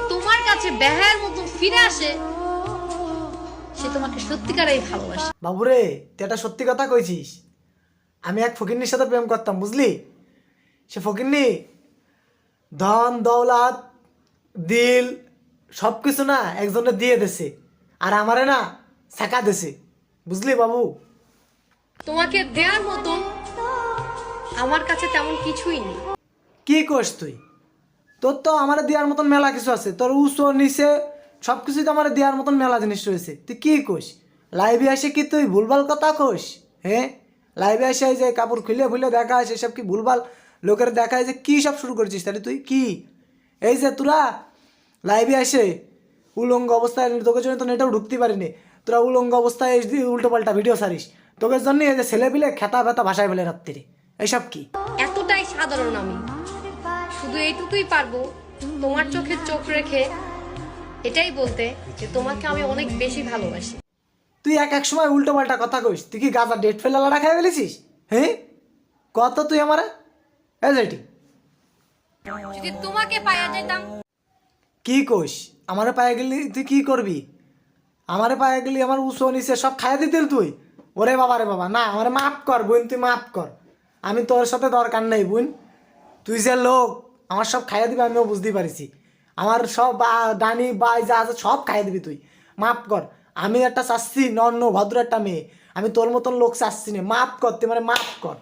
কাছে বেহায়ের মতো ফিরে আসে সে তোমাকে সত্যিকারেই ভালোবাসে। বাবুরে তুই একটা সত্যি কথা কইছিস। আমি এক ফকিন্নির সাথে প্রেম করতাম বুঝলি? সে ফকিন্নি ধন দৌলত দিল সব কিছু না একজনে দিয়ে দেছে আর আমারে না শেখা দেছে। বুঝলি বাবু? তোমাকে দেওয়ার মতন আমার কাছে তেমন কিছুই নেই। কি করিস তুই? তোর তো আমার দেওয়ার মতন মেলা কিছু আছে। তোর উঁচু, নিচে সব কিছুই তো আমার দেওয়ার মতন মেলা জিনিস রয়েছে। তুই কি কইস? লাইভে আসে কি তুই ভুলভাল কথা কইস? হ্যাঁ? লাইভে আসে যে কাপড় খুলে খুলে দেখা আছে সব কি ভুলভাল লোকের দেখায় যে কি সব শুরু করেছিস? তাহলে তুই কি? এই যে তোরা লাইভে আসে উলঙ্গ অবস্থায়, তোকে জন্য তো নেটেও ঢুকতে পারিনি। তোরা উলঙ্গ অবস্থায় উল্টো পাল্টা ভিডিও সারিস তোকে জন্য এই যে ছেলে পিলে খেতা ফেতা ভাষায় বলে রাত্রি এইসব কি? এতটাই সাধারণ আমি। শুধু এইটুকুই পারব তোমার চোখে চোখ রেখে এটাই বলতে যে তোমাকে আমি অনেক বেশি ভালোবাসি। তুই এক এক সময় উল্টো পাল্টা কথা কইস তুই কি গাঁজা ডেট ফেলালা খাই ফেলেছিস? হ্যাঁ? কত তুই আমার? এই যেটি যদি তোমাকে পাইয়া যেতাম কি কইস? আমারে পায়ে গেলি তুই কি করবি? আমারে পায়ে গেলি আমার উঁচু নিচে সব খাইয়া দিতিল তুই? ওরে বাবা রে বাবা না আমারে মাফ কর বোন তুই মাফ কর। আমি তোর সাথে দরকার নেই বোন। তুই যে লোক আমার সব খাইয়া দিবি, আমিও বুঝতেই পারিছি। আমার সব বা- ডানি বাই, যা আছে সব খাইয়ে দিবি তুই। মাফ কর, আমি একটা চাচ্ছি, নন্ন, ভদ্র একটা মেয়ে। আমি তোর মতন লোক চাচ্ছি না। মাফ কর, তুই মানে মাফ কর।